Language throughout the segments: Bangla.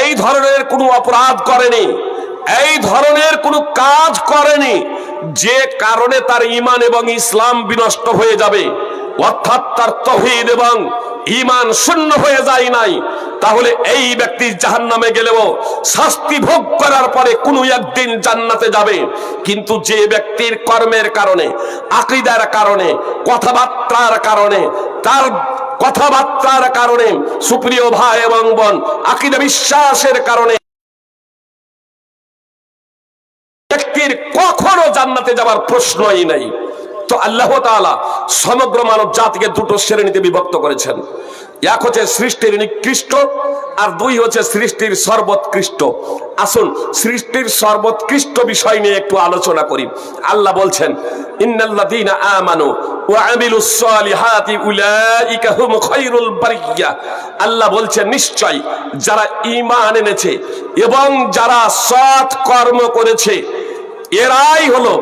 এই ধরনের কোনো অপরাধ করেনি। এই ধরনের কোনো কাজ করেনি। যে কারণে তার ইমান এবং ইসলাম বিনষ্ট হয়ে যাবে। অর্থাৎ তার তহিদ এবং ইমান শূন্য হয়ে যায় নাই, তাহলে এই ব্যক্তি জাহান নামে গেলেও শাস্তি ভোগ করার পরে কোনো একদিন জান্নাতে যাবে। কিন্তু যে ব্যক্তির কর্মের কারণে, আকিদার কারণে, কথাবার্তার কারণে, তার কথাবার্তার কারণে, সুপ্রিয় ভাই এবং বোন, আকিদা বিশ্বাসের কারণে ব্যক্তির কখনো জান্নাতে যাবার প্রশ্নই নাই। তো আল্লাহ তাআলা সমগ্র মানব জাতিকে দুটো শ্রেণীতে বিভক্ত করেছেন। এক হচ্ছে সৃষ্টির নিকৃষ্ট আর দুই হচ্ছে সৃষ্টির সর্বোৎকৃষ্ট। আসুন, সৃষ্টির সর্বোৎকৃষ্ট বিষয় নিয়ে একটু আলোচনা করি। আল্লাহ বলছেন হুম আল্লাহ বলছেন, নিশ্চয় যারা ঈমান এনেছে এবং যারা সৎ কর্ম করেছে, এরাই হলো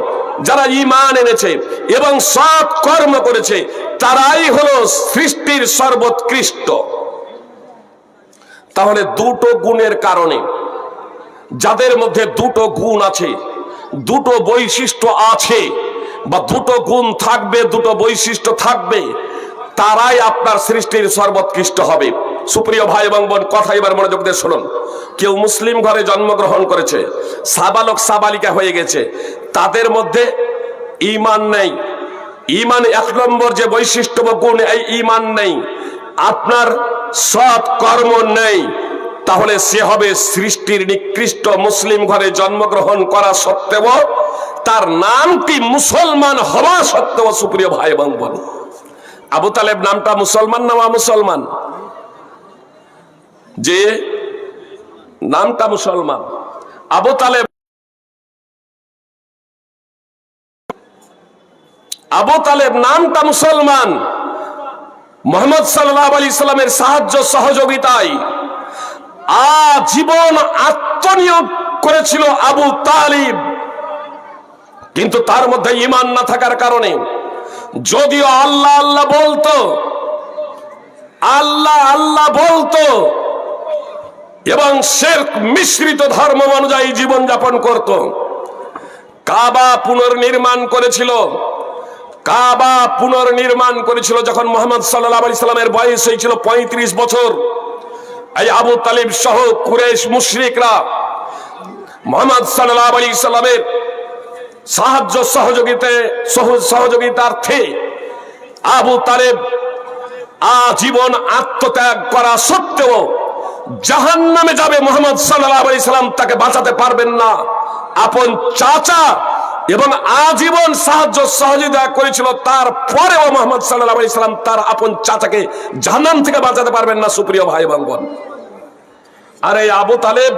যারা ইমান এনেছে এবং সৎ কর্ম করেছে, তারাই হলো সৃষ্টির সর্বোৎকৃষ্ট। তাহলে দুটো গুণের কারণে, যাদের মধ্যে দুটো গুণ আছে, দুটো বৈশিষ্ট্য আছে, বা দুটো গুণ থাকবে, দুটো বৈশিষ্ট্য থাকবে তারাই আপনার সৃষ্টির সর্বোৎকৃষ্ট হবে। সুপ্রিয় ভাই এবং বোন, কথা এবার মনোযোগ দিয়ে শুনুন। কেউ মুসলিম ঘরে জন্মগ্রহণ করেছে, সাবালক, সাবালিকা হয়ে গেছে, তাদের মধ্যে ইমান নেই। ইমান এক নম্বর যে বৈশিষ্ট্য গুণ এই ইমান নেই। আপনার সৎ কর্ম নেই। তাহলে সে হবে সৃষ্টির নিকৃষ্ট মুসলিম ঘরে জন্মগ্রহণ করা সত্ত্বেও, তার নামটি মুসলমান হওয়া সত্ত্বেও, সুপ্রিয় ভাই এবং বোন। আবু তালেব নামটা মুসলমান না মুসলমান? যে নামটা মুসলমান। আবু তালেব আবু তালেব নামটা মুসলমান। মোহাম্মদ সাল্লাহ আলী ইসলামের সাহায্য সহযোগিতায় আজীবন আত্মনিয়োগ করেছিল আবু তালিব। কিন্তু তার মধ্যে ইমান না থাকার কারণে যদিও আল্লাহ আল্লাহ বলতো, আল্লাহ আল্লাহ বলতো, এবং শেরক মিশ্রিত ধর্ম অনুযায়ী জীবনযাপন করত। কাবা পুনর্নির্মাণ করেছিল। কাবা পুনর্নির্মাণ করেছিল যখন মোহাম্মদ সাল্লাহ আলি সাল্লামের বয়স হয়েছিল পঁয়ত্রিশ বছর। এই আবু তালিব সহ কুরেশ মুশরিকরা মোহাম্মদ সাল্লাহ আলি সাল্লামের সাহায্য সহযোগিতে সহযোগিতার্থে আবু তালেব আজীবন আত্মত্যাগ করা সত্ত্বেও জাহান নামে যাবে মোহাম্মদ সাল্লাহ আলি সাল্লাম, তাকে বাঁচাতে পারবেন না। আপন চাচা এবং আজীবন সাহায্য সহযোগিতা করেছিল তার পরেও মোহাম্মদ সাল্লাহ আলি সাল্লাম তার আপন চাচাকে জাহান্নাম থেকে বাঁচাতে পারবেন না, সুপ্রিয় ভাই বোন আর এই আবু তালেব,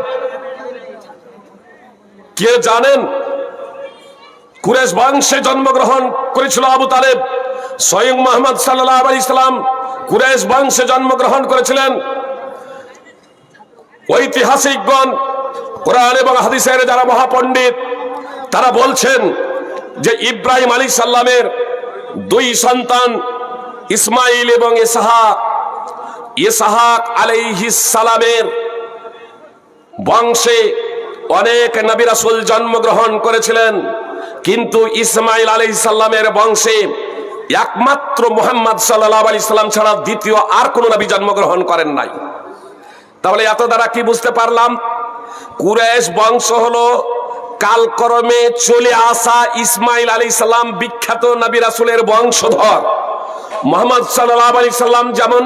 কে জানেন কুরেশ বংশে জন্মগ্রহণ করেছিল আবু তালেব। স্বয়ং মোহাম্মদ সাল্লাহ আলি ইসলাম কুরেশ বংশে জন্মগ্রহণ করেছিলেন। ঐতিহাসিকগণ, কোরআন এবং হাদিসের যারা মহাপণ্ডিত, তারা বলছেন যে ইব্রাহিম আলী সাল্লামের দুই সন্তান ইসমাইল এবং ইসাহাক ইসাহাক সালামের বংশে অনেক নবিরাসুল জন্মগ্রহণ করেছিলেন। কিন্তু ইসমাইল আলী সাল্লামের বংশে একমাত্র মোহাম্মদ সাল্লাহ আলি সাল্লাম ছাড়া দ্বিতীয় আর কোন নবী জন্মগ্রহণ করেন নাই। তাহলে এত দ্বারা কি বুঝতে পারলাম? কুরেশ বংশ হলো কালক্রমে চলে আসা ইসমাইল আলী সাল্লাম বিখ্যাত নবী রাসুলের বংশধর। মোহাম্মদ সাল্লাহ আলি সাল্লাম যেমন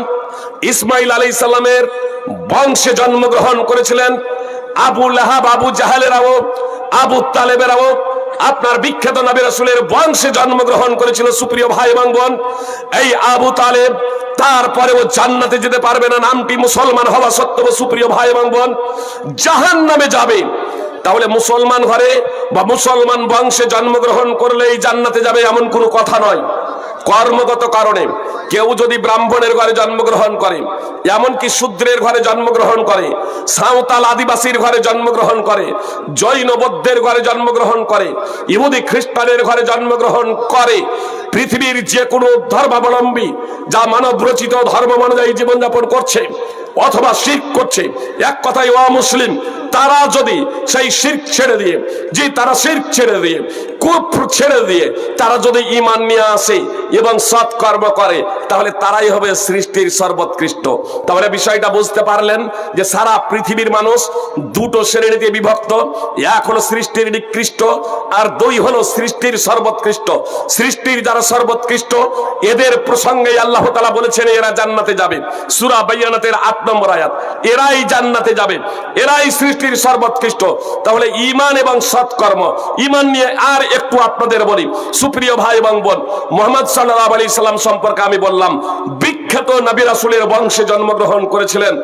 ইসমাইল আলী সাল্লামের বংশে জন্মগ্রহণ করেছিলেন, আবু লাহাব, আবু জাহালেরাও আবু তালেবেরাও আপনার বিখ্যাত নবী রাসুলের বংশে জন্মগ্রহণ করেছিল সুপ্রিয় ভাই এবং বোন। এই আবু তালেব তারপরে ও জান্নাতে যেতে পারবে না, নামটি মুসলমান হওয়া সত্ত্বেও সুপ্রিয় ভাই এবং বোন জাহান নামে যাবে। তাহলে মুসলমান ঘরে বা মুসলমান বংশে জন্মগ্রহণ করলেই জান্নাতে যাবে এমন কোনো কথা নয়। কর্মগত কারণে। কেউ যদি ব্রাহ্মণের ঘরে জন্মগ্রহণ করে, এমনকি শূদ্রের ঘরে জন্মগ্রহণ করে, সাঁওতাল আদিবাসীর ঘরে জন্মগ্রহণ করে, জৈন বৌদ্ধের ঘরে জন্মগ্রহণ করে, ইহুদি খ্রিস্টানের ঘরে জন্মগ্রহণ করে, পৃথিবীর যে কোনো ধর্মাবলম্বী যা মানব রচিত ধর্ম অনুযায়ী জীবনযাপন করছে অথবা শিখ করছে, এক কথায় ওয়া মুসলিম তারা যদি সেই শির ছেড়ে দিয়ে, যে তারা শির ছেড়ে দিয়ে, কুফর ছেড়ে দিয়ে তারা যদি ইমান নিয়ে আসে এবং সৎ কর্ম করে, তাহলে তারাই হবে সৃষ্টির সর্বোৎকৃষ্ট। তাহলে বিষয়টা বুঝতে পারলেন যে সারা পৃথিবীর মানুষ দুটো শ্রেণীতে বিভক্ত। এক হলো সৃষ্টির নিকৃষ্ট আর দুই হলো সৃষ্টির সর্বোৎকৃষ্ট। সৃষ্টির যারা সর্বোৎকৃষ্ট, এদের প্রসঙ্গে আল্লাহ তালা বলেছেন, এরা জান্নাতে যাবে। সুরা বাইয়ানাতের আট নম্বর আয়াত, এরাই জান্নাতে যাবে। এরাই সৃষ্টির সর্বোৎকৃষ্ট। তাহলে ইমান এবং সৎকর্ম ইমান নিয়ে আর একটু আপনাদের বলি। সুপ্রিয় ভাই এবং বোন, মোহাম্মদ সাল্লাহ আলী সাল্লাম সম্পর্কে আমি বললাম, বিখ্যাত নবী রাসুলের বংশে জন্মগ্রহণ করেছিলেন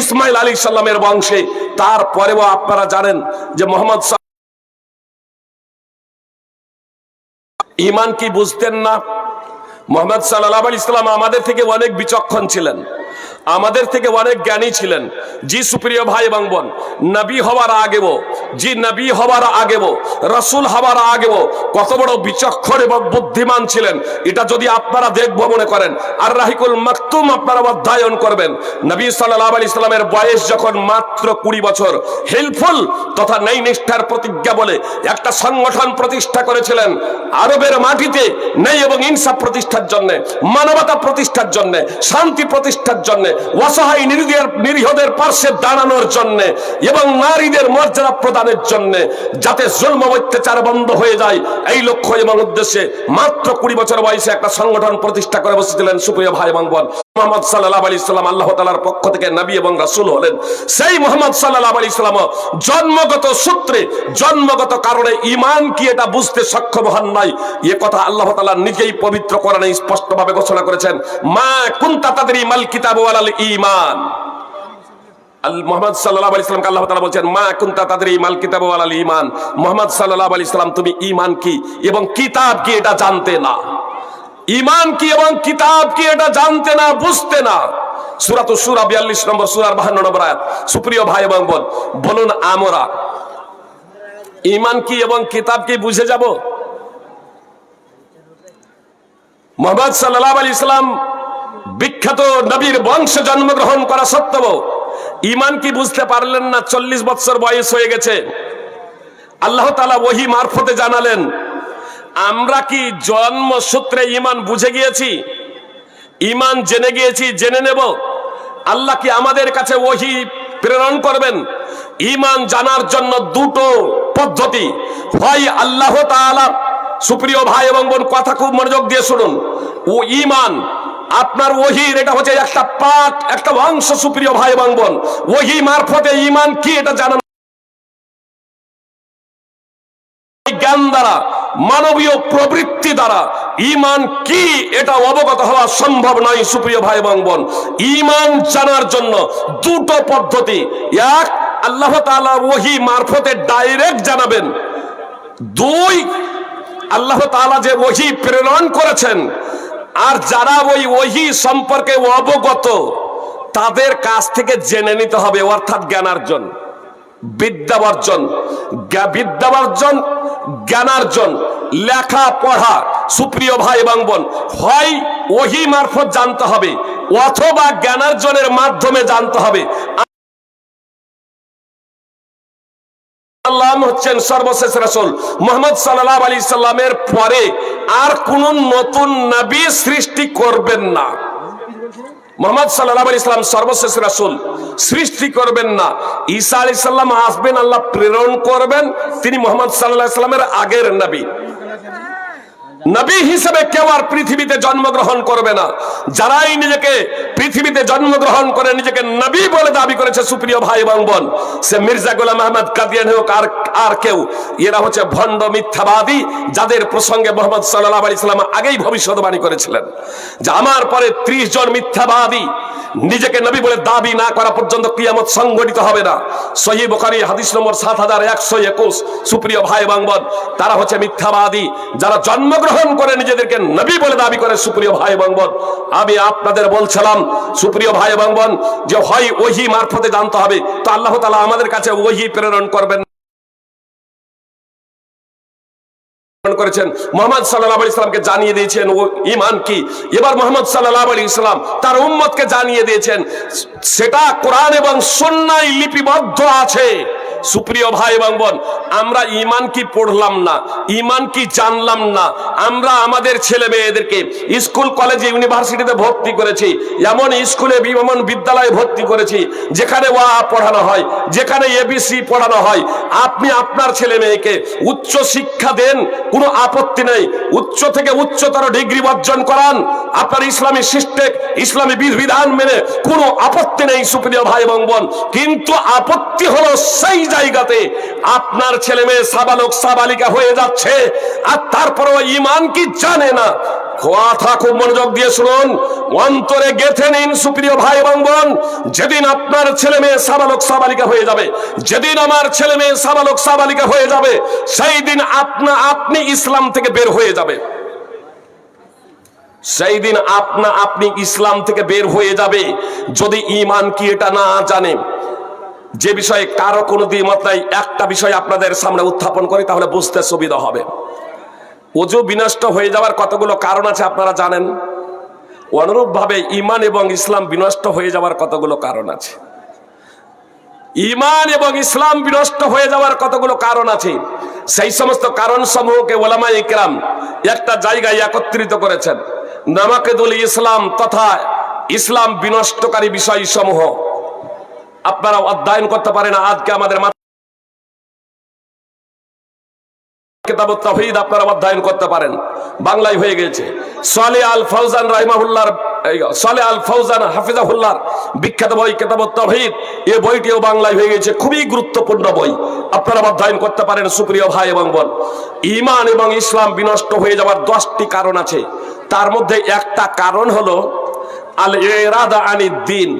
ইসমাইল আলী সাল্লামের বংশে। তারপরেও আপনারা জানেন যে মোহাম্মদ ইমান কি বুঝতেন না? মোহাম্মদ সাল্লাহ আলী ইসলাম আমাদের থেকে অনেক বিচক্ষণ ছিলেন। আমাদের থেকে অনেক জ্ঞানী ছিলেন। জি সুপ্রিয় ভাই এবং বোন, নবী হওয়ার আগেও, জি নবী হওয়ার আগেও, রসুল হওয়ার আগেও কত বড় বিচক্ষণ এবং বুদ্ধিমান ছিলেন। এটা যদি আপনারা দেখব মনে করেন, আর রাহিকুল মাকতুম আপনারা অধ্যয়ন করবেন। নবী সাল্লাহ আলী ইসলামের বয়স যখন মাত্র কুড়ি বছর, হেল্পফুল তথা নেই নিষ্ঠার প্রতিজ্ঞা বলে একটা সংগঠন প্রতিষ্ঠা করেছিলেন আরবের মাটিতে নেই এবং ইনসাফ প্রতিষ্ঠার জন্য, মানবতা প্রতিষ্ঠার জন্য, শান্তি প্রতিষ্ঠার জন্য। অসহায় নিরীহের নিরীহদের পার্শ্বে দাঁড়ানোর জন্য এবং নারীদের মর্যাদা প্রদানের জন্য যাতে জন্ম অত্যাচার বন্ধ হয়ে যায়, এই লক্ষ্য এবং উদ্দেশ্যে মাত্র কুড়ি বছর বয়সে একটা সংগঠন প্রতিষ্ঠা করে বসেছিলেন সুপ্রিয় ভাই এবং বোন। মোহাম্মদ সাল্লাহ আলী ইসলাম আল্লাহ তালার পক্ষ থেকে নবী এবং রাসুল হলেন। সেই মোহাম্মদ সাল্লাহ আলী ইসলাম জন্মগত সূত্রে, জন্মগত কারণে ইমান কি এটা বুঝতে সক্ষম হন নাই। এ কথা আল্লাহ তালা নিজেই পবিত্র কোরআনে স্পষ্টভাবে ঘোষণা করেছেন। মা কুন্তা তাদের মাল কিতাব ওয়ালাল ইমান আল- মোহাম্মদ সাল্লাহ আলি ইসলামকে আল্লাহ তালা বলছেন, মা কুন্তা তাদের মাল কিতাব ওয়ালাল ইমান মোহাম্মদ সাল্লাহ আলি ইসলাম তুমি ইমান কি এবং কিতাব কি এটা জানতে না? ইমান কি এবং কিতাব কি এটা জানতে না, বুঝতে না? সুরাত সুরা বিয়াল্লিশ নম্বর সুরার বাহান্ন নম্বর আয়াত। সুপ্রিয় ভাই এবং বোন, বলুন আমরা ইমান কি এবং কিতাব কি বুঝে যাব? মোহাম্মদ সাল্লাহ আলী ইসলাম বিখ্যাত নবীর বংশে জন্মগ্রহণ করা সত্ত্বেও ইমান কি বুঝতে পারলেন না? চল্লিশ বছর বয়স হয়ে গেছে। আল্লাহ তালা ওহি মারফতে জানালেন আমরা কি জন্মসূত্রে ইমান বুঝে গিয়েছি? ইমান জেনে গিয়েছি, জেনে নেব। আল্লাহ কি আমাদের কাছে ওহি প্রেরণ করবেন? ইমান জানার জন্য দুটো পদ্ধতি। হয় আল্লাহ সুপ্রিয় ভাই এবং বোন, কথা খুব মনোযোগ দিয়ে শুনুন। ও ইমান আপনার ওহির, এটা হচ্ছে একটা পাঠ, একটা অংশ, সুপ্রিয় ভাই এবং বোন। ওহি মারফতে ইমান কি, এটা জানানো জ্ঞান দ্বারা মানবীয় প্রবৃত্তি দ্বারা ইমান কি এটা অবগত হওয়া সম্ভব নয়, সুপ্রিয় ভাই এবং বোন। ইমান জানার জন্য দুটো পদ্ধতি। এক, আল্লাহ তাআলা ওহি মারফতে ডাইরেক্ট জানাবেন। দুই, আল্লাহ তাআলা যে ওহি প্রেরণ করেছেন, আর যারা ওই ওহি সম্পর্কে অবগত, তাদের কাছ থেকে জেনে নিতে হবে, অর্থাৎ জ্ঞানার্জন। বিদ্যাবর্জন বিদ্যাবর্জন, জ্ঞানার্জন লেখা পড়া সুপ্রিয় ভাই এবং বোন, হয় ওহি মারফত জানতে হবে, অথবা জ্ঞানার্জনের মাধ্যমে জানতে হবে। সাল্লাম হচ্ছেন সর্বশেষ রাসূল মোহাম্মদ সাল্লাহ আলী সাল্লামের পরে আর কোন নতুন নবী সৃষ্টি করবেন না। মোহাম্মদ সাল্লাহ আলী ইসলাম সর্বশেষ রাসুল। সৃষ্টি করবেন না। ঈসা আলি সাল্লাম আসবেন আল্লাহ প্রেরণ করবেন। তিনি মোহাম্মদ সাল্লাহ ইসলামের আগের নবী। নবী হিসেবে কেউ আর পৃথিবীতে জন্মগ্রহণ করবে না। যারাই নিজেকে পৃথিবীতে জন্মগ্রহণ করে নিজেকে নবী বলে দাবি করেছে, সুপ্রিয় ভাই এবং বোন, সে মির্জা গোলাম আহমদ কাদিয়ান হোক আর আর কেউ, এরা হচ্ছে ভণ্ড মিথ্যাবাদী যাদের প্রসঙ্গে মোহাম্মদ সাল্লাহ আলি ইসলাম আগেই ভবিষ্যৎবাণী করেছিলেন। যে আমার পরে ত্রিশ জন মিথ্যাবাদী নিজেকে নবী বলে দাবি না করা পর্যন্ত কিয়ামত সংগঠিত হবে না। সহি বোখারি, হাদিস নম্বর সাত হাজার একশো একুশ। সুপ্রিয় ভাই এবং বোন তারা হচ্ছে মিথ্যাবাদী, যারা জন্মগ্রহণ করে নিজেদেরকে নবী বলে দাবি করে। সুপ্রিয় ভাই এবং আমি আপনাদের বলছিলাম, সুপ্রিয় ভাই এবং যে হয় ওহি মারফতে জানতে হবে। তো আল্লাহ তালা আমাদের কাছে ওহি প্রেরণ করবেন গ্রহণ করেছেন। মোহাম্মদ সাল্লাহ আলী ইসলামকে জানিয়ে দিয়েছেন, ও ইমান কি? এবার মোহাম্মদ সাল্লাহ আলী ইসলাম তার উম্মতকে জানিয়ে দিয়েছেন, সেটা কোরআন এবং সন্ন্যায় লিপিবদ্ধ আছে। সুপ্রিয় ভাই এবং বোন, আমরা ইমান কি পড়লাম না ইমান কি জানলাম না? আমরা আমাদের ছেলে মেয়েদেরকে স্কুল, কলেজে, ইউনিভার্সিটিতে ভর্তি করেছি, এমন স্কুলে এমন বিদ্যালয়ে ভর্তি করেছি, যেখানে ওয়া পড়ানো হয়, যেখানে এবিসি পড়ানো হয়। আপনি আপনার ছেলে মেয়েকে উচ্চ শিক্ষা দেন, কোনো আপত্তি নেই। উচ্চ থেকে উচ্চতর ডিগ্রি অর্জন করান। আপনার ইসলামী সিস্টেম ইসলামী বিধিবিধান মেনে কোনো আপত্তি নেই, সুপ্রিয় ভাই এবং বোন। কিন্তু আপত্তি হলো সেই জায়গাতে আপনার ছেলে মেয়ে সাবালক সাবালিকা হয়ে যাচ্ছে, আর তারপরেও ইমান কি জানে না? কথা খুব মনোযোগ দিয়ে শুনুন। অন্তরে গেথে নিন, সুপ্রিয় ভাই এবং বোন। যেদিন আপনার ছেলে মেয়ে সাবালক সাবালিকা হয়ে যাবে, যেদিন আমার ছেলে মেয়ে সাবালক সাবালিকা হয়ে যাবে, সেই দিন আপনা আপনি ইসলাম থেকে বের হয়ে যাবে। সেই দিন আপনা আপনি ইসলাম থেকে বের হয়ে যাবে। যদি ইমান কি এটা না জানে যে বিষয়ে কারও কোনো দ্বিমত নাই, একটা বিষয় আপনাদের সামনে উত্থাপন করি, তাহলে বুঝতে সুবিধা হবে। ওজু বিনষ্ট হয়ে যাওয়ার কতগুলো কারণ আছে আপনারা জানেন? অনুরূপ ভাবে ইমান এবং ইসলাম বিনষ্ট হয়ে যাওয়ার কতগুলো কারণ আছে? ইমান এবং ইসলাম বিনষ্ট হয়ে যাওয়ার কতগুলো কারণ আছে? সেই সমস্ত কারণ সমূহকে ওলামা ইকরাম একটা জায়গায় একত্রিত করেছেন। নামাকেদুল ইসলাম তথা ইসলাম বিনষ্টকারী বিষয় সমূহ আপনারা অধ্যয়ন করতে পারেন, আজকে আমাদের কিতাব তাহিদ আপনারা অধ্যয়ন করতে পারেন। বাংলায় হয়ে গেছে। সালে আল ফৌজান রাহিমাহুল্লার সালে আল ফৌজান হাফিজাহুল্লার বিখ্যাত বই কিতাব তাহিদ এই বইটিও বাংলায় হয়ে গেছে। খুবই গুরুত্বপূর্ণ বই। আপনারা অধ্যয়ন করতে পারেন, সুপ্রিয় ভাই এবং বোন। ইমান এবং ইসলাম বিনষ্ট হয়ে যাওয়ার দশটি কারণ আছে। তার মধ্যে একটা কারণ হলো আল এরাদা আনি দিন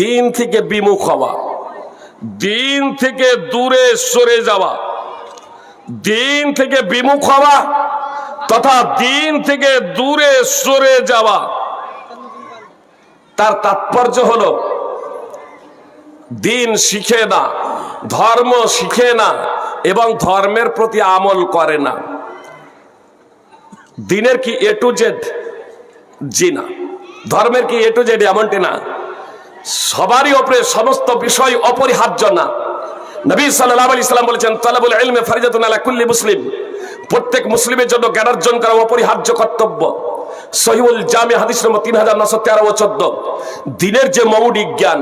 দিন থেকে বিমুখ হওয়া, দিন থেকে দূরে সরে যাওয়া, দিন থেকে বিমুখ হওয়া তথা দিন থেকে দূরে সরে যাওয়া, তার তাৎপর্য হলো দিন শিখে না, ধর্ম শিখে না এবং ধর্মের প্রতি আমল করে না। দিনের কি এ টু জেড জি না। ধর্মের কি এ টু জেড এমনটি না? সবারই ওপরে সমস্ত বিষয় অপরিহার্য না। নবী সাল্লাল্লাহু আলাইহি সাল্লাম বলেছেন, তালাবুল ইলমে ফারিজাতুন আলা কুল্লি মুসলিম। প্রত্যেক মুসলিমের জন্য জ্ঞানার্জন করা অপরিহার্য কর্তব্য। সহিউল জামে হাদিস নম্বর তিন হাজার নশো তেরো ও চোদ্দ। দিনের যে মৌলিক জ্ঞান,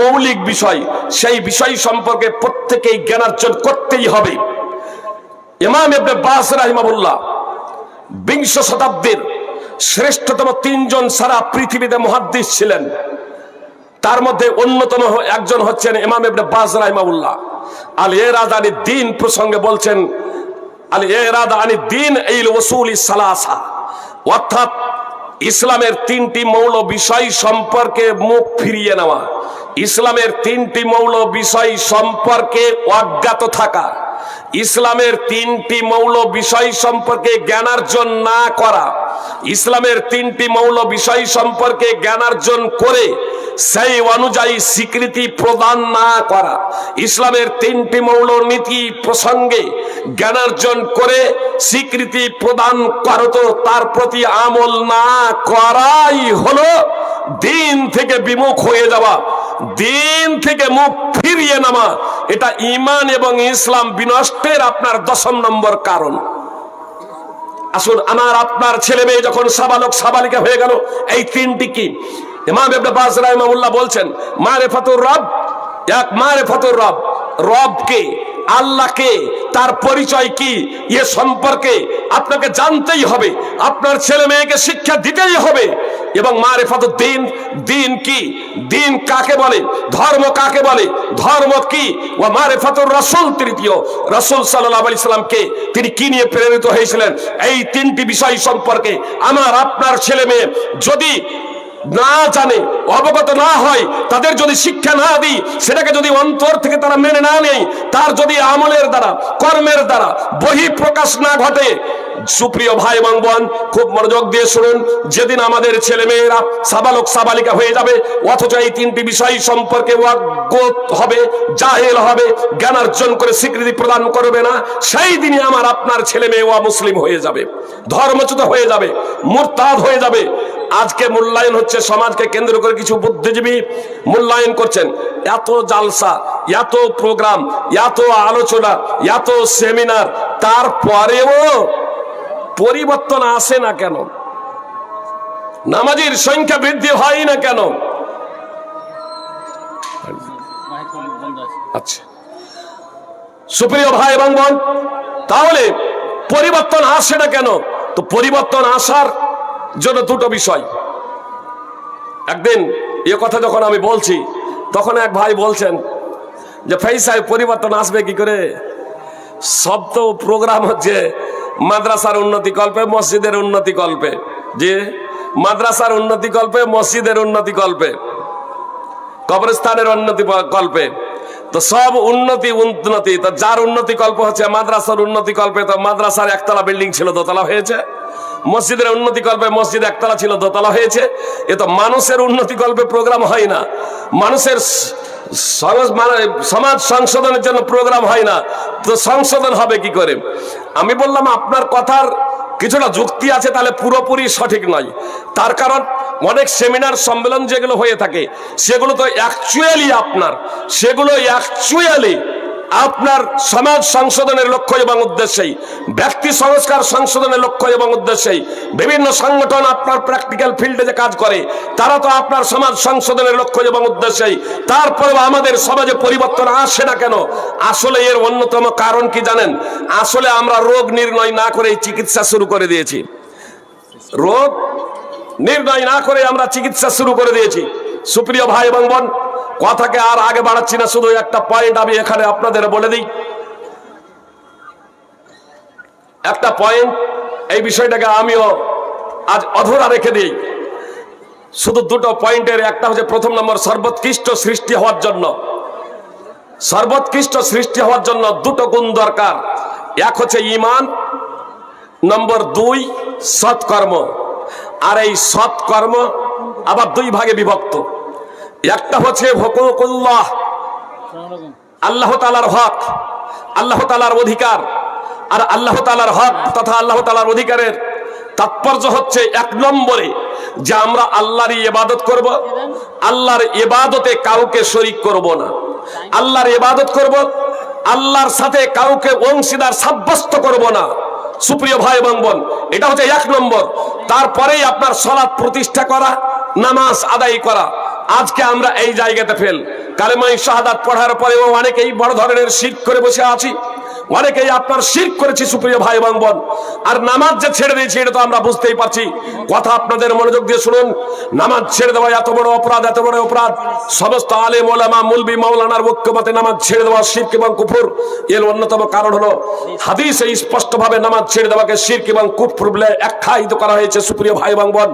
মৌলিক বিষয়, সেই বিষয় সম্পর্কে প্রত্যেকেই জ্ঞানার্জন করতেই হবে। ইমাম ইবনে বাস রাহিমাহুল্লাহ বিংশ শতাব্দীর শ্রেষ্ঠতম তিনজন সারা পৃথিবীতে মহাদ্দিস ছিলেন। তার মধ্যে অন্যতম একজন হচ্ছেন ইমাম ইবনে বাজ রাহিমাউল্লাহ আল এরাদ আলী দিন প্রসঙ্গে বলছেন, আল এরাদ আলী দিন এই ওসুল সালাসা। অর্থাৎ ইসলামের তিনটি মৌল বিষয় সম্পর্কে মুখ ফিরিয়ে নেওয়া। ইসলামের তিনটি মৌল বিষয় সম্পর্কে অজ্ঞাত থাকা। ইসলামের তিনটি মৌল বিষয় সম্পর্কে জ্ঞানার্জন না করা, ইসলামের তিনটি মৌল বিষয় সম্পর্কে জ্ঞানার্জন করে সেই অনুযায়ী স্বীকৃতি প্রদান না করা, ইসলামের তিনটি মৌল নীতি প্রসঙ্গে জ্ঞানার্জন করে স্বীকৃতি প্রদান করত তার প্রতি আমল না করাই হলো দিন থেকে বিমুখ হয়ে যাওয়া, দিন থেকে মুখ ফিরিয়ে নেওয়া এটা ইমান এবং ইসলাম বিনষ্টের আপনার দশম নম্বর কারণ। আসুন, আমার আপনার ছেলে মেয়ে যখন সাবালক সাবালিকা হয়ে গেল, এই তিনটি কি? ইমাম ইবনে বাজ রাহিমাহুল্লাহ বলছেন, মারিফাতুর রব এক, মারিফাতুর রব রবকে আল্লাহকে তার পরিচয় কি? এ সম্পর্কে আপনাকে জানতেই হবে। আপনার ছেলে মেয়েকে শিক্ষা দিতেই হবে। এবং মারেফাত দিন দিন কি? দিন কাকে বলে? ধর্ম কাকে বলে? ধর্ম কি? ও মারেফাতুর রসুল তৃতীয় রসুল সাল্লাহ আলি সাল্লামকে তিনি কি নিয়ে প্রেরিত হয়েছিলেন? এই তিনটি বিষয় সম্পর্কে আমার আপনার ছেলে মেয়ে যদি না জানে, অবগত না হয়, তাদের যদি শিক্ষা না দিই, সেটাকে যদি অন্তর থেকে তারা মেনে না নেই তার যদি আমলের দ্বারা, কর্মের দ্বারা বহি প্রকাশ না ঘটে সুপ্রিয় ভাই এবং বোন, খুব মনোযোগ দিয়ে শুনুন। যেদিন আমাদের ছেলে মেয়েরা সাবালক সাবালিকা হয়ে যাবে, অথচ এই তিনটি বিষয় সম্পর্কে অজ্ঞ হবে, জাহেল হবে, জ্ঞান অর্জন করে স্বীকৃতি প্রদান করবে না, সেই দিনই আমার আপনার ছেলে মেয়ে ওয়া মুসলিম হয়ে যাবে, ধর্মচ্যুত হয়ে যাবে, মুরতাদ হয়ে যাবে। আজকে মূল্যায়ন হচ্ছে সমাজকে কেন্দ্র করে কিছু বুদ্ধিজীবী মূল্যায়ন করছেন। এত জালসা, এত প্রোগ্রাম, এত আলোচনা, এত সেমিনার, তারপরেও পরিবর্তন আসে না কেন? নামাজির সংখ্যা বৃদ্ধি হয় না কেন? আচ্ছা। সুপ্রিয় ভাই এবং বোন, তাহলে পরিবর্তন আসে না কেন? তো পরিবর্তন আসার জন্য দুটো বিষয়। একদিন এ কথা যখন আমি বলছি, তখন এক ভাই বলছেন যে ফাই পরিবর্তন আসবে কি করে? সব তো প্রোগ্রাম হচ্ছে মাদ্রাসার উন্নতি কল্পে, মসজিদের উন্নতি কল্পে। যে মাদ্রাসার উন্নতি কল্পে, মসজিদের উন্নতি কল্পে। কবরস্থানের উন্নতি কল্পে। তো সব উন্নতি উন্নতি, তো যার উন্নতি কল্প হচ্ছে মাদ্রাসার উন্নতি কল্পে, তো মাদ্রাসার একতলা বিল্ডিং ছিল, দোতলা হয়েছে। মসজিদের উন্নতি কল্পে মসজিদ একতলা ছিল, দোতলা হয়েছে। এ তো মানুষের উন্নতি কল্পে প্রোগ্রাম হয় না। মানুষের সমাজ- মানে সমাজ সংশোধনের জন্য প্রোগ্রাম হয় না। তো সংশোধন হবে কি করে? আমি বললাম, আপনার কথার কিছুটা যুক্তি আছে, তাহলে পুরোপুরি সঠিক নয়। তার কারণ, অনেক সেমিনার সম্মেলন যেগুলো হয়ে থাকে, সেগুলো তো অ্যাকচুয়ালি আপনার। সেগুলো অ্যাকচুয়ালি আপনার সমাজ সংশোধনের লক্ষ্য এবং উদ্দেশ্যেই, ব্যক্তি সংস্কার সংশোধনের লক্ষ্য এবং উদ্দেশ্যেই বিভিন্ন সংগঠন আপনার প্র্যাকটিক্যাল ফিল্ডে যে কাজ করে, তারা তো আপনার সমাজ সংশোধনের লক্ষ্য এবং উদ্দেশ্যেই। তারপরেও আমাদের সমাজে পরিবর্তন আসে না কেন? আসলে এর অন্যতম কারণ কি জানেন? আসলে আমরা রোগ নির্ণয় না করে চিকিৎসা শুরু করে দিয়েছি। রোগ নির্ণয় না করে আমরা চিকিৎসা শুরু করে দিয়েছি। সুপ্রিয় ভাই এবং বোন কথাকে আর আগে বাড়াচ্ছি না, শুধু একটা পয়েন্ট আমি এখানে আপনাদের বলে দিই। একটা পয়েন্ট, এই বিষয়টাকে আমিও আজ অধরা রেখে দিই। শুধু দুটো পয়েন্টের, একটা হচ্ছে প্রথম নম্বর, সর্বোৎকৃষ্ট সৃষ্টি হওয়ার জন্য। সর্বোৎকৃষ্ট সৃষ্টি হওয়ার জন্য দুটো গুণ দরকার। এক হচ্ছে ইমান নম্বর দুই, সৎকর্ম। আর এই সৎকর্ম আবার দুই ভাগে বিভক্ত। একটা হচ্ছে হকুকুল্লাহ আল্লাহ তালার হক, আল্লাহ তালার অধিকার, আর আল্লাহ তালার হক তথা আল্লাহ তালার অধিকারের তাৎপর্য হচ্ছে এক নম্বরে যে আমরা আল্লাহর ইবাদত করব, আল্লাহর ইবাদতে কাউকে শরিক করব না। আল্লাহর ইবাদত করব, আল্লাহর সাথে কাউকে অংশীদার সাব্যস্ত করব না। সুপ্রিয় ভাই এবং বোন, এটা হচ্ছে এক নম্বর। তারপরেই আপনার সলাৎ প্রতিষ্ঠা করা, নামাজ আদায় করা। আজকে আমরা এই জায়গাতে ফেল। কালেমাই শাহাদাত পড়ার পরেও অনেকেই বড় ধরনের শিখ করে বসে আছি। অনেকেই আপনার শির করেছি, সুপ্রিয় ভাই এবং বোন। আর নামাজ যে ছেড়ে দিয়েছি, এটা তো আমরা বুঝতেই পারছি। কথা আপনাদের মনোযোগ দিয়ে শুনুন। নামাজ ছেড়ে দেওয়া এত বড় অপরাধ, এত বড় অপরাধ। সমস্ত আলে মোলামা মুলবি, মাওলানার বক্তব্যতে নামাজ ছেড়ে দেওয়া শির্ক এবং কুফুর। এর অন্যতম কারণ হলো, হাদিসে স্পষ্টভাবে নামাজ ছেড়ে দেওয়াকে শির্ক এবং কুফর বলে আখ্যায়িত করা হয়েছে, সুপ্রিয় ভাই এবং বোন।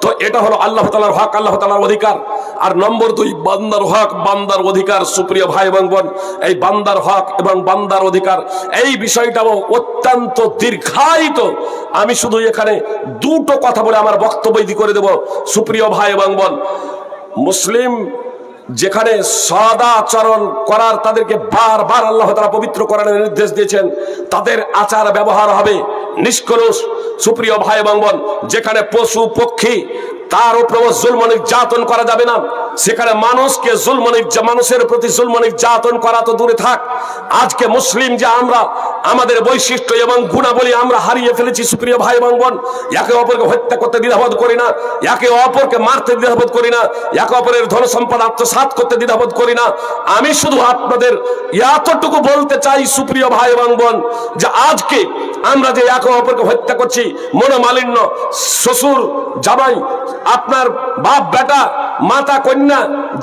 তো এটা হলো আল্লাহ তালার হক, আল্লাহ তালার অধিকার। আর নম্বর দুই, বান্দার হক, বান্দার অধিকার, সুপ্রিয় ভাই এবং বোন। এই বান্দার হক এবং বান্দার অধিকার এই বিষয়টাও অত্যন্ত দীর্ঘায়িত। আমি শুধু এখানে দুটো কথা বলে আমার বক্তব্য করে দেব। সুপ্রিয় ভাই এবং বোন, মুসলিম যেখানে সদাচরণ করার তাদেরকে বারবার আল্লাহ তারা পবিত্র করার নির্দেশ দিয়েছেন, তাদের আচার ব্যবহার হবে নিষ্কলুষ। সুপ্রিয় ভাই এবং বোন, যেখানে পশু পক্ষী তার উপর জুলম নির্যাতন করা যাবে না। সেখানে মানুষকে মানুষের প্রতি জুলম নির্যাতন করা তো দূরে থাক। আজকে মুসলিম যে আমরা, আমাদের বৈশিষ্ট্য এবং গুণাবলী আমরা হারিয়ে ফেলেছি, সুপ্রিয় ভাই এবং বোন, একে অপরকে হত্যা করতে দ্বিধাবোধ করি না, একে অপরকে মারতে দ্বিধাবোধ করি না, একে অপরের ধন সম্পদ আত্মসাৎ করতে দ্বিধাবোধ করি না। আমি শুধু আপনাদের এতটুকু বলতে চাই, সুপ্রিয় ভাই এবং বোন, যে আজকে আমরা যে একে অপরকে হত্যা করছি, মনোমালিন্য, শ্বশুর জামাই, আপনার বাপ বেটা মাতা কন্যা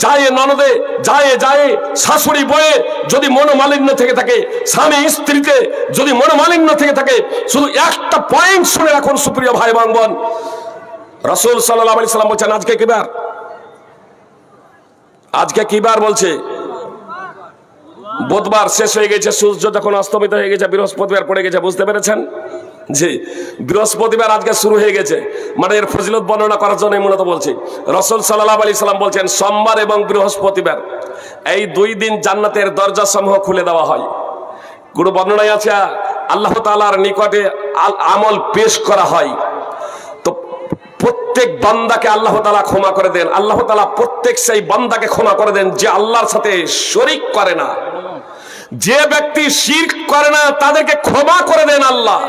যায় ননদে, যায় যায় শাশুড়ি বয়ে যদি মনোমালিন্য থেকে থাকে, স্বামী স্ত্রীতে যদি মনোমালিন্য থেকে থাকে, শুধু একটা পয়েন্ট শুনে রাখুন সুপ্রিয় ভাই বোন রসুল সাল্লাহ আলি সাল্লাম বলছেন, আজকে কিবার আজকে কিবার বলছে? বুধবার শেষ হয়ে গেছে, সূর্য যখন অস্তমিত হয়ে গেছে, বৃহস্পতিবার পড়ে গেছে, বুঝতে পেরেছেন? জি, বৃহস্পতিবার আজকে শুরু হয়ে গেছে। মানে এর ফজিলত বর্ণনা করার জন্য মূলত বলছি। রসুল সাল্লাহ আলি সাল্লাম বলছেন, সোমবার এবং বৃহস্পতিবার এই দুই দিন জান্নাতের দরজা সমূহ খুলে দেওয়া হয়। কোনো বর্ণনায় আছে, আল্লাহ তালার নিকটে আমল পেশ করা হয়। তো প্রত্যেক বান্দাকে আল্লাহ তালা ক্ষমা করে দেন। আল্লাহ তালা প্রত্যেক সেই বান্দাকে ক্ষমা করে দেন যে আল্লাহর সাথে শরিক করে না। যে ব্যক্তি শির করে না, তাদেরকে ক্ষমা করে দেন আল্লাহ।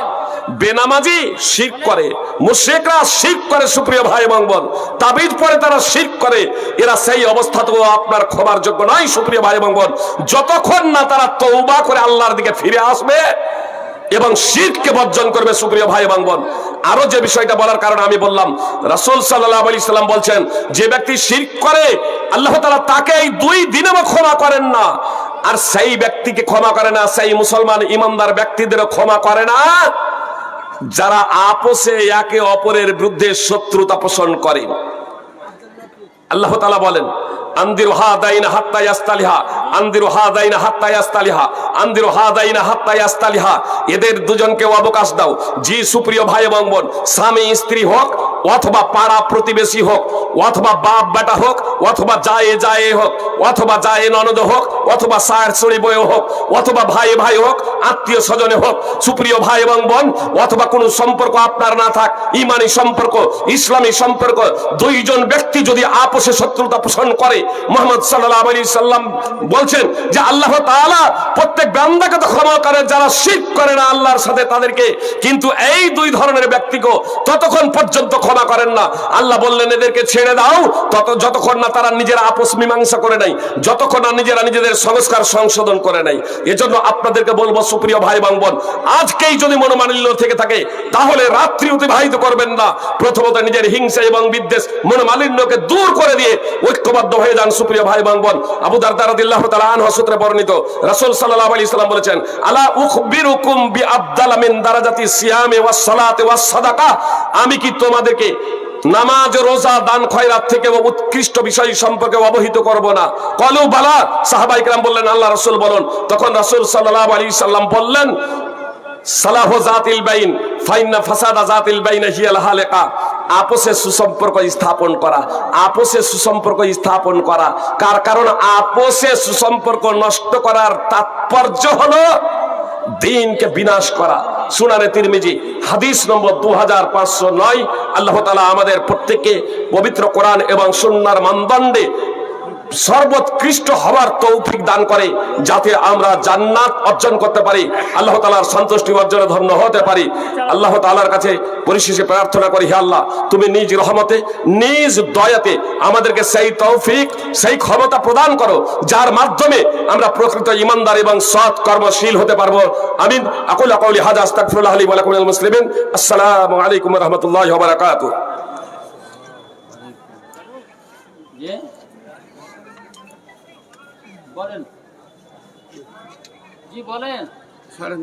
বেনামাজি শির্ক করে, মুশ্রিকরা শির্ক করে, সুপ্রিয় ভাই এবং বোন। তাবিজ পরে তারা শির্ক করে, এরা সেই অবস্থাতেও আপনার ক্ষমার যোগ্য নয়, সুপ্রিয় ভাই এবং বোন। যতক্ষণ না তারা তৌবা করে আল্লাহর দিকে ফিরে আসবে এবং শিরকে বর্জন করবে, সুপ্রিয় ভাই এবং বোন। আরও যে বিষয়টা বলার কারণে আমি বললাম, রাসূল সাল্লাল্লাহু আলাইহি সাল্লাম বলছেন, যে ব্যক্তি শিরক করে, আল্লাহ তাআলা তাকে এই দুই দিনেও ক্ষমা করেন না। আর সেই ব্যক্তিকে ক্ষমা করে না, সেই মুসলমান ইমানদার ব্যক্তিদেরও ক্ষমা করে না। যারা আপোষে একে অপরের বিরুদ্ধে শত্রুতা পোষণ করে। আল্লাহ তালা বলেন আন্দিরু হা দাইনা হাত্তা ইয়াস্তালিহা, আন্দিরু হা দাইনা হাত্তা ইয়াস্তালিহা, আন্দিরু হা দাইনা হাত্তা ইয়াস্তালিহা। এদের দুজনকে অবকাশ দাও। জি সুপ্রিয় ভাই এবং বোন, স্বামী, স্ত্রী হোক, অথবা পাড়া প্রতিবেশী হোক, অথবা বাপ বেটা হোক, অথবা যায় যায় হোক, অথবা যায় ননদ হোক, অথবা সার চড়ি বয়ে হোক, অথবা ভাই ভাই হোক, আত্মীয় স্বজনে হোক, সুপ্রিয় ভাই এবং বোন, অথবা কোনো সম্পর্ক আপনার না থাক, ইমানি সম্পর্ক, ইসলামী সম্পর্ক, দুইজন ব্যক্তি যদি আপোষে শত্রুতা পোষণ করে মোহাম্মদ সাল্লাহ আলী সাল্লাম বলছেন যে আল্লাহ তাআলা প্রত্যেক বান্দাকে তো ক্ষমা করে, যারা শিখ করে না আল্লাহর সাথে তাদেরকে, কিন্তু এই দুই ধরনের ব্যক্তিকে ততক্ষণ পর্যন্ত ক্ষমা করেন না। আল্লাহ বললেন, এদেরকে ছেড়ে দাও, তত, যতক্ষণ না তারা নিজেরা আপোষ মীমাংসা করে নাই, যতক্ষণ না নিজেরা নিজেদের সংস্কার সংশোধন করে নাই। এজন্য আপনাদেরকে বলব, সুপ্রিয় ভাই এবং বোন, আজকেই যদি মনোমালিন্য থেকে থাকে, তাহলে রাত্রি অতিবাহিত করবেন না। প্রথমত নিজের হিংসা এবং বিদ্বেষ মনোমালিন্যকে দূর করে দিয়ে ঐক্যবদ্ধ হয়ে হয়ে যান সুপ্রিয় ভাই এবং বোন। আবু দারদারাদিল্লাহ তাআলা আনহু সূত্রে বর্ণিত, রাসূল সাল্লাল্লাহু আলাইহি সাল্লাম বলেছেন, আলা উখবিরুকুম বিআফদাল মিন দারাজাতি সিয়ামে ওয়াস সালাতে ওয়াস সাদাকা? আমি কি তোমাদেরকে নামাজ, রোজা, দান, খয়রাত থেকে উৎকৃষ্ট বিষয় সম্পর্কে অবহিত করব না? কলু, বালা। সাহাবাইকরাম বললেন, আল্লাহ রাসূল বলুন। তখন রাসূল সাল্লাল্লাহু আলাইহি সাল্লাম বললেন সালাহ জাতিল বাইন, ফাইন্না ফাসাদা জাতিল বাইন হিয়াল হালেকা। আপোষে সুসম্পর্ক স্থাপন করা আপোষে সুসম্পর্ক স্থাপন করা। কার কারণ? আপোষে সুসম্পর্ক নষ্ট করার তাৎপর্য হলো দিনকে বিনাশ করা। সুনানে তিরমিজি, হাদিস নম্বর দু হাজার পাঁচশো নয়। আল্লাহ তালা আমাদের প্রত্যেককে পবিত্র কোরআন এবং সুন্নার মানদণ্ডে সর্বোৎকৃষ্ট হওয়ার তৌফিক দান করে, যাতে আমরা জান্নাত অর্জন করতে পারি, আল্লাহ তালার সন্তুষ্টি অর্জনে ধন্য হতে পারি। আল্লাহ তালার কাছে পরিশেষে প্রার্থনা করি, হে আল্লাহ, তুমি নিজ রহমতে, নিজ দয়াতে আমাদেরকে সেই তৌফিক, সেই ক্ষমতা প্রদান করো, যার মাধ্যমে আমরা প্রকৃত ইমানদার এবং সৎ কর্মশীল হতে পারব। আমিন। আকুল আকাউলি হাজা আস্তাগফিরুল্লাহ লি ওয়া লাকুম মিনাল মুসলিমিন। আসসালামু আলাইকুম রহমতুল্লাহ রাহমাতুল্লাহি ওয়া বারাকাতুহু। যে বলেন জি বলেন ছাড়েন।